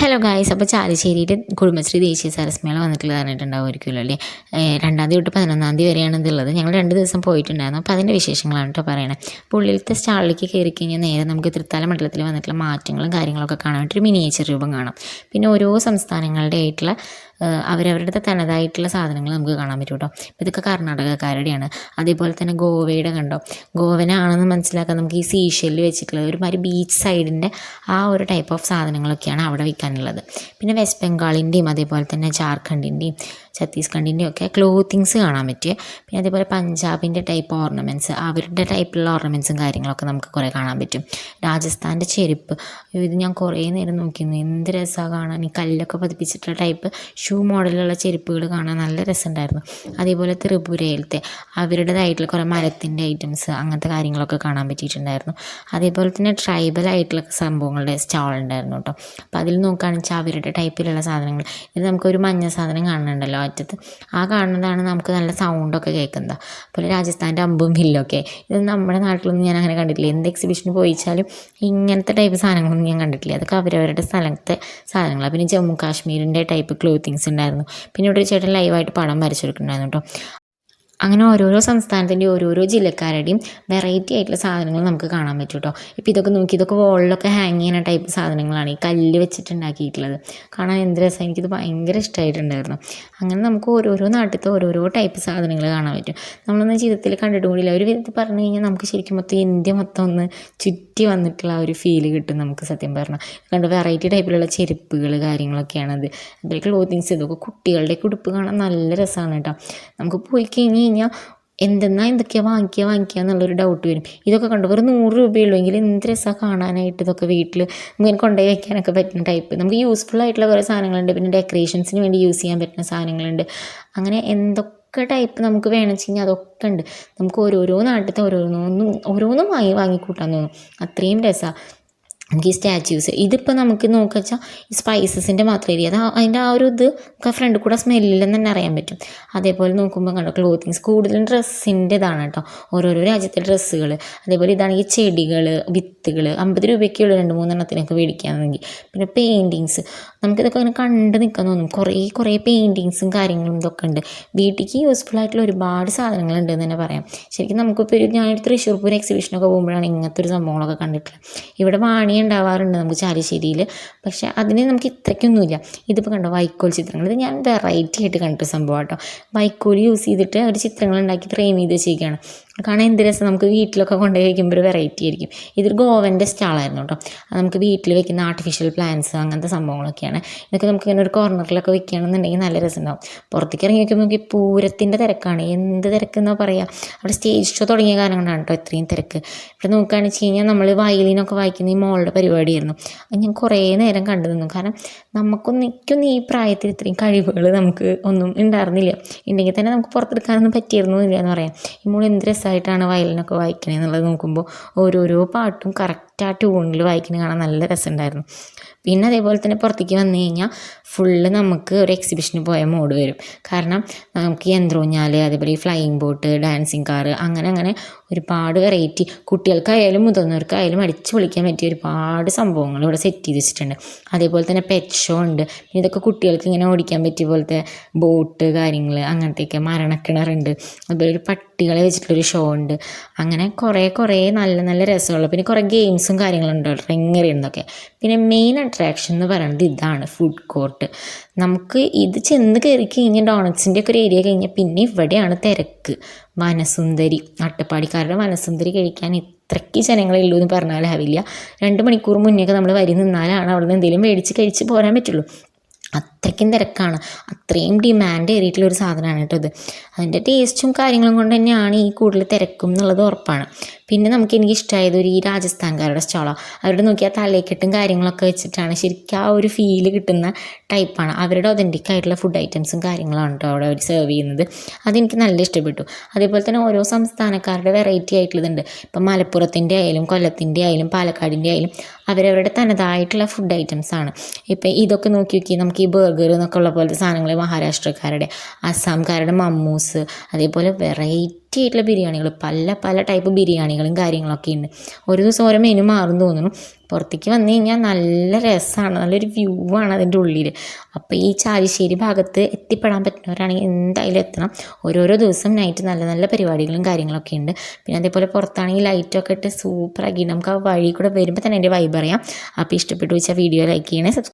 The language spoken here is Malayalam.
ഹലോ ഗായ്സ് അപ്പോൾ ചാലിശ്ശേരിയുടെ കുടുംബശ്രീ ദേശീയ സരസ്മേള വന്നിട്ടുള്ള പറഞ്ഞിട്ടുണ്ടാവുമായിരിക്കുമല്ലോ അല്ലേ? രണ്ടാം തീയതി തൊട്ട് പതിനൊന്നാം തീയതി വരെയാണ് ഇതുള്ളത്. ഞങ്ങൾ രണ്ട് ദിവസം പോയിട്ടുണ്ടായിരുന്നു. അപ്പോൾ അതിന്റെ വിശേഷങ്ങളാണ് കേട്ടോ പറയണത് അപ്പോൾ ഉള്ളിലത്തെ സ്റ്റാളിലേക്ക് കയറി കഴിഞ്ഞാൽ നേരെ നമുക്ക് തൃത്താല മണ്ഡലത്തിൽ വന്നിട്ടുള്ള മാറ്റങ്ങളും കാര്യങ്ങളൊക്കെ കാണാൻ വേണ്ടി ഒരു മിനിയേച്ചർ രൂപം കാണാം. പിന്നെ ഓരോ സംസ്ഥാനങ്ങളുടെ ആയിട്ടുള്ള അവരവരുടെ തനതായിട്ടുള്ള സാധനങ്ങൾ നമുക്ക് കാണാൻ പറ്റും കേട്ടോ. ഇതൊക്കെ കർണാടകക്കാരുടെയാണ്. അതേപോലെ തന്നെ ഗോവയുടെ കണ്ടോ? ഗോവനാണെന്ന് മനസ്സിലാക്കാൻ നമുക്ക് ഈ സീഷെല്ലിൽ വെച്ചിട്ടുള്ളത് ഒരുമാതിരി ബീച്ച് സൈഡിന്റെ ആ ഒരു ടൈപ്പ് ഓഫ് സാധനങ്ങളൊക്കെയാണ് അവിടെ വിൽക്കാനുള്ളത്. പിന്നെ വെസ്റ്റ് ബംഗാളിന്റെയും അതേപോലെ തന്നെ ജാർഖണ്ഡിന്റെയും ഛത്തീസ്ഗഡിന്റെയും ഒക്കെ ക്ലോത്തിങ്സ് കാണാൻ പറ്റിയ പിന്നെ അതേപോലെ പഞ്ചാബിന്റെ ടൈപ്പ് ഓർണമെന്റ്സ് അവരുടെ ടൈപ്പിലുള്ള ഓർണമെന്റ്സും കാര്യങ്ങളൊക്കെ നമുക്ക് കുറേ കാണാൻ പറ്റും. രാജസ്ഥാന്റെ ചെരുപ്പ്. ഇത് ഞാൻ കുറേ നേരം നോക്കിയിരുന്നു. എന്ത് രസമാണ് കാണാൻ. ഈ കല്ലൊക്കെ പതിപ്പിച്ചിട്ടുള്ള ടൈപ്പ് ഷൂ മോഡലുള്ള ചെരുപ്പുകൾ കാണാൻ നല്ല രസമുണ്ടായിരുന്നു. അതേപോലെ ത്രിപുരയിലത്തെ അവരുടേതായിട്ടുള്ള കുറേ മരത്തിന്റെ ഐറ്റംസ് അങ്ങനത്തെ കാര്യങ്ങളൊക്കെ കാണാൻ പറ്റിയിട്ടുണ്ടായിരുന്നു. അതേപോലെ തന്നെ ട്രൈബൽ ആയിട്ടുള്ള സംഭവങ്ങളുടെ സ്റ്റാൾ ഉണ്ടായിരുന്നു കേട്ടോ. അപ്പോൾ അതിൽ നോക്കുകയാണെന്ന് വെച്ചാൽ അവരുടെ ടൈപ്പിലുള്ള സാധനങ്ങൾ. ഇത് നമുക്കൊരു മഞ്ഞ സാധനം കാണുന്നുണ്ടല്ലോ അറ്റത്ത്. ആ കാണുന്നതാണ് നമുക്ക് നല്ല സൗണ്ടൊക്കെ കേൾക്കുന്നത്. അതുപോലെ രാജസ്ഥാന്റെ അമ്പും വില്ലൊക്കെ. ഇത് നമ്മുടെ നാട്ടിലൊന്നും ഞാൻ അങ്ങനെ കണ്ടിട്ടില്ല. എന്ത് എക്സിബിഷന് പോയിച്ചാലും ഇങ്ങനത്തെ ടൈപ്പ് സാധനങ്ങളൊന്നും ഞാൻ കണ്ടിട്ടില്ല. അതൊക്കെ അവരവരുടെ സ്ഥലത്തെ സാധനങ്ങളാണ്. പിന്നെ ജമ്മു കാശ്മീരിന്റെ ടൈപ്പ് ക്ലോത്തിങ്സ് ഉണ്ടായിരുന്നു. പിന്നെ ഇവിടെ ഒരു ചേട്ടൻ ലൈവായിട്ട് പടം വരച്ചെടുക്കുന്നുണ്ടായിരുന്നു കേട്ടോ അങ്ങനെ ഓരോരോ സംസ്ഥാനത്തിന്റെയും ഓരോരോ ജില്ലക്കാരുടെയും വെറൈറ്റി ആയിട്ടുള്ള സാധനങ്ങൾ നമുക്ക് കാണാൻ പറ്റും കേട്ടോ ഇപ്പോൾ ഇതൊക്കെ നോക്കി ഇതൊക്കെ വോളിലൊക്കെ ഹാങ് ചെയ്യുന്ന ടൈപ്പ് സാധനങ്ങളാണ് ഈ കല്ല് വെച്ചിട്ടുണ്ടാക്കിയിട്ടുള്ളത്. കാണാൻ എന്ത് രസം എനിക്കിത് ഭയങ്കര ഇഷ്ടമായിട്ടുണ്ടായിരുന്നു അങ്ങനെ നമുക്ക് ഓരോരോ നാട്ടിലത്തെ ഓരോരോ ടൈപ്പ് സാധനങ്ങൾ കാണാൻ പറ്റും. നമ്മളൊന്നും ജീവിതത്തിൽ കണ്ടിട്ട് ഒരു വിധത്തിൽ പറഞ്ഞു കഴിഞ്ഞാൽ നമുക്ക് ശരിക്കും മൊത്തം ഇന്ത്യ മൊത്തം ഒന്ന് ചുറ്റി വന്നിട്ടുള്ള ഒരു ഫീൽ കിട്ടും നമുക്ക് സത്യം പറഞ്ഞാൽ കണ്ട് വെറൈറ്റി ടൈപ്പിലുള്ള ചെരുപ്പുകൾ കാര്യങ്ങളൊക്കെയാണത്. അതുപോലെ ക്ലോത്തിങ്സ് ഇതൊക്കെ കുട്ടികളുടെ കുടുപ്പ് കാണാൻ നല്ല രസമാണ് കേട്ടോ. നമുക്ക് പോയി കഴിഞ്ഞ് കഴിഞ്ഞാൽ എന്തെന്നാ എന്തൊക്കെയാണ് വാങ്ങിക്കുക വാങ്ങിക്കുക എന്നുള്ളൊരു ഡൗട്ട് വരും. ഇതൊക്കെ കണ്ടു വെറും നൂറ് രൂപയുള്ളൂ എങ്കിൽ എന്ത് രസമാണ് കാണാനായിട്ട് ഇതൊക്കെ വീട്ടിൽ ഇങ്ങനെ കൊണ്ടുപോയി വെക്കാനൊക്കെ പറ്റുന്ന ടൈപ്പ് നമുക്ക് യൂസ്ഫുൾ ആയിട്ടുള്ള കുറേ സാധനങ്ങളുണ്ട്. പിന്നെ ഡെക്കറേഷൻസിന് വേണ്ടി യൂസ് ചെയ്യാൻ പറ്റുന്ന സാധനങ്ങളുണ്ട്. അങ്ങനെ എന്തൊക്കെ ഒക്കെ ടൈപ്പ് നമുക്ക് വേണമെന്ന് കഴിഞ്ഞാൽ അതൊക്കെ ഉണ്ട്. നമുക്ക് ഓരോരോ നാട്ടിലത്തെ ഓരോന്നും ഓരോന്നും വാങ്ങി വാങ്ങിക്കൂട്ടാൻ തോന്നും. അത്രയും രസമാണ് നമുക്ക് ഈ സ്റ്റാച്യൂസ് ഇതിപ്പോൾ നമുക്ക് നോക്കുക വെച്ചാൽ ഈ സ്പൈസസിന്റെ മാത്രമേ അത് അതിന്റെ ആ ഒരു ഇത് നമുക്ക് ഫ്രണ്ട് കൂടെ സ്മെല്ലില്ലെന്ന് തന്നെ അറിയാൻ പറ്റും. അതേപോലെ നോക്കുമ്പോൾ കണ്ടോ ക്ലോത്തിങ്സ് കൂടുതലും ഡ്രസ്സിന്റെ ഇതാണ് കേട്ടോ. ഓരോരോ രാജ്യത്തെ ഡ്രസ്സുകൾ അതേപോലെ ഇതാണെങ്കിൽ ചെടികൾ വിത്തുകൾ അമ്പത് രൂപയ്ക്കുള്ള രണ്ട് മൂന്നെണ്ണത്തിനൊക്കെ മേടിക്കുകയാണെങ്കിൽ പിന്നെ പെയിന്റിങ്സ് നമുക്കിതൊക്കെ അങ്ങനെ കണ്ട് നിൽക്കാൻ തോന്നും. കുറേ കുറേ പെയിന്റിങ്സും കാര്യങ്ങളും ഇതൊക്കെ ഉണ്ട്. വീട്ടിലേക്ക് യൂസ്ഫുൾ ആയിട്ടുള്ള ഒരുപാട് സാധനങ്ങളുണ്ട് എന്ന് തന്നെ പറയാം. ശരിക്കും നമുക്കിപ്പോൾ ഒരു ഞാൻ തൃശ്ശൂർ പൂരം എക്സിബിഷനൊക്കെ പോകുമ്പോഴാണ് ഇങ്ങനത്തെ ഒരു സംഭവങ്ങളൊക്കെ കണ്ടിട്ടുള്ളത്. ഇവിടെ വാണി ഉണ്ടാവാറുണ്ട് നമുക്ക് ചാലിശ്ശേരിയിൽ പക്ഷെ അതിന് നമുക്ക് ഇത്രയ്ക്കൊന്നുമില്ല. ഇതിപ്പോൾ കണ്ടോ വൈക്കോൽ ചിത്രങ്ങൾ. ഇത് ഞാൻ വെറൈറ്റി ആയിട്ട് കണ്ടിട്ട് സംഭവം കേട്ടോ വൈക്കോൽ യൂസ് ചെയ്തിട്ട് അവർ ചിത്രങ്ങൾ ഉണ്ടാക്കി ഫ്രെയിം ചെയ്ത് വെച്ചേക്കാണ് കാണാൻ എന്ത് രസം നമുക്ക് വീട്ടിലൊക്കെ കൊണ്ടുപോയി വയ്ക്കുമ്പോൾ ഒരു വെറൈറ്റി ആയിരിക്കും. ഇതൊരു ഗോവന്റെ സ്റ്റാളായിരുന്നു കേട്ടോ അത് നമുക്ക് വീട്ടിൽ വെക്കുന്ന ആർട്ടിഫിഷ്യൽ പ്ലാന്റ്സ് അങ്ങനത്തെ സംഭവങ്ങളൊക്കെയാണ്. ഇതൊക്കെ നമുക്ക് ഇങ്ങനെ ഒരു കോർണറിലൊക്കെ വെക്കുകയാണെന്നുണ്ടെങ്കിൽ നല്ല രസമുണ്ടാവും. പുറത്തേക്ക് ഇറങ്ങി വയ്ക്കുമ്പോൾ നമുക്ക് പൂരത്തിന്റെ തിരക്കാണ്. എന്ത് തിരക്കെന്നാ പറയുക അവിടെ സ്റ്റേജ് ഷോ തുടങ്ങിയ കാലം കൊണ്ടാണ് കേട്ടോ ഇത്രയും തിരക്ക്. ഇവിടെ നോക്കുകയാണെന്ന് വെച്ച് കഴിഞ്ഞാൽ നമ്മൾ വയലിനൊക്കെ വായിക്കുന്ന ഈ മോളുടെ പരിപാടിയായിരുന്നു. അത് ഞാൻ കുറേ നേരം കണ്ടു നിന്നു. കാരണം നമുക്കൊന്നും എനിക്കൊന്നും ഈ പ്രായത്തിൽ ഇത്രയും കഴിവുകൾ നമുക്ക് ഒന്നും ഉണ്ടായിരുന്നില്ല. ഉണ്ടെങ്കിൽ തന്നെ നമുക്ക് പുറത്തെടുക്കാനൊന്നും പറ്റിയിരുന്നു ഇല്ല എന്ന് പറയാം. ഈ മോൾ എന്ത് രസമായിട്ടാണ് വയലിനൊക്കെ വായിക്കണേ എന്നുള്ളത് നോക്കുമ്പോൾ ഓരോരോ പാട്ടും കറക്റ്റ് ട്യൂണിൽ വായിക്കുന്നത് കാണാൻ നല്ല രസമുണ്ടായിരുന്നു. പിന്നെ അതേപോലെ തന്നെ പുറത്തേക്ക് വന്നു കഴിഞ്ഞാൽ ഫുള്ള് നമുക്ക് ഒരു എക്സിബിഷന് പോയ മോഡ് വരും. കാരണം നമുക്ക് യന്ത്രൂഞ്ഞാൽ അതേപോലെ ഈ ഫ്ലൈയിങ് ബോട്ട് ഡാൻസിങ് കാറ് അങ്ങനെ അങ്ങനെ ഒരുപാട് വെറൈറ്റി കുട്ടികൾക്കായാലും മുതിർന്നവർക്കായാലും അടിച്ചു പൊളിക്കാൻ പറ്റിയ ഒരുപാട് സംഭവങ്ങൾ ഇവിടെ സെറ്റ് ചെയ്ത് വെച്ചിട്ടുണ്ട്. അതേപോലെ തന്നെ പെറ്റ് ഷോ ഉണ്ട്. പിന്നെ ഇതൊക്കെ കുട്ടികൾക്ക് ഇങ്ങനെ ഓടിക്കാൻ പറ്റിയ പോലത്തെ ബോട്ട് കാര്യങ്ങൾ അങ്ങനത്തെയൊക്കെ മരണക്കിണറുണ്ട്. അതുപോലെ ഒരു പട്ടികളെ വെച്ചിട്ടുള്ളൊരു ഷോ ഉണ്ട്. അങ്ങനെ കുറേ കുറേ നല്ല നല്ല രസമുള്ള പിന്നെ കുറേ ഗെയിംസും കാര്യങ്ങളുണ്ട് റിങ് എറിയുന്നതൊക്കെ പിന്നെ മെയിൻ അട്രാക്ഷൻ എന്ന് പറയുന്നത് ഇതാണ് ഫുഡ് കോർട്ട് നമുക്ക് ഇത് ചെന്ന് കയറി കഴിഞ്ഞാൽ ഡോണറ്റ്സിന്റെ ഒക്കെ ഒരു ഏരിയ കഴിഞ്ഞാൽ പിന്നെ ഇവിടെയാണ് തിരക്ക്. വനസുന്ദരി. അട്ടപ്പാടിക്കാരുടെ വനസുന്ദരി കഴിക്കാൻ ഇത്രയ്ക്ക് ജനങ്ങളെ ഉള്ളൂ എന്ന് പറഞ്ഞാലാവില്ല രണ്ട് മണിക്കൂർ മുന്നേക്ക് നമ്മൾ വരി നിന്നാലാണ് അവിടെ നിന്ന് എന്തെങ്കിലും മേടിച്ച് കഴിച്ച് പോരാൻ പറ്റുള്ളൂ. അത്രയ്ക്കും തിരക്കാണ്. അത്രയും ഡിമാൻഡ് ഏറിയിട്ടുള്ളൊരു സാധനമാണ് കേട്ടോ ഇത്. അതിന്റെ ടേസ്റ്റും കാര്യങ്ങളും കൊണ്ട് തന്നെയാണ് ഈ കൂടുതൽ തിരക്കും എന്നുള്ളത് ഉറപ്പാണ്. പിന്നെ നമുക്ക് എനിക്ക് ഇഷ്ടമായത് ഒരു ഈ രാജസ്ഥാൻകാരുടെ സ്റ്റോളാണ് അവരുടെ നോക്കിയാൽ തലേക്കെട്ടും കാര്യങ്ങളൊക്കെ വെച്ചിട്ടാണ് ശരിക്കും ആ ഒരു ഫീൽ കിട്ടുന്ന ടൈപ്പാണ് അവരുടെ ഒതന്റിക് ആയിട്ടുള്ള ഫുഡ് ഐറ്റംസും കാര്യങ്ങളാണ് കേട്ടോ അവിടെ അവർ സെർവ് ചെയ്യുന്നത്. അതെനിക്ക് നല്ല ഇഷ്ടപ്പെട്ടു. അതേപോലെ തന്നെ ഓരോ സംസ്ഥാനക്കാരുടെ വെറൈറ്റി ആയിട്ടുള്ളതുണ്ട്. ഇപ്പം മലപ്പുറത്തിന്റെ ആയാലും കൊല്ലത്തിന്റെ ആയാലും പാലക്കാടിന്റെ ആയാലും അവരവരുടെ തനതായിട്ടുള്ള ഫുഡ് ഐറ്റംസ് ആണ്. ഇപ്പം ഇതൊക്കെ നോക്കി നോക്കി നമുക്ക് ഈ ബർഗർ എന്നൊക്കെ ഉള്ള പോലത്തെ സാധനങ്ങൾ മഹാരാഷ്ട്രക്കാരുടെ അസ്സാംകാരുടെ മമ്മൂസ് അതേപോലെ വെറൈറ്റി ആയിട്ടുള്ള ബിരിയാണികൾ പല പല ടൈപ്പ് ബിരിയാണികളും കാര്യങ്ങളൊക്കെ ഉണ്ട് ഒരു ദിവസം ഓരോ മെനു മാറും തോന്നുന്നു. പുറത്തേക്ക് വന്നു കഴിഞ്ഞാൽ നല്ല രസമാണ് നല്ലൊരു വ്യൂ ആണ് അതിന്റെ ഉള്ളിൽ അപ്പോൾ ഈ ചാലിശ്ശേരി ഭാഗത്ത് എത്തിപ്പെടാൻ പറ്റുന്നവരാണെങ്കിൽ എന്തായാലും എത്തണം. ഓരോരോ ദിവസം നൈറ്റ് നല്ല നല്ല പരിപാടികളും കാര്യങ്ങളൊക്കെ ഉണ്ട് പിന്നെ അതേപോലെ പുറത്താണെങ്കിൽ ലൈറ്റൊക്കെ ഇട്ട് സൂപ്പറാക്കി നമുക്ക് ആ വഴി കൂടെ വരുമ്പോൾ തന്നെ എന്റെ വൈബ് അറിയാം. അപ്പോൾ ഇഷ്ടപ്പെട്ടു വെച്ചാൽ വീഡിയോ ലൈക്ക് ചെയ്യണേ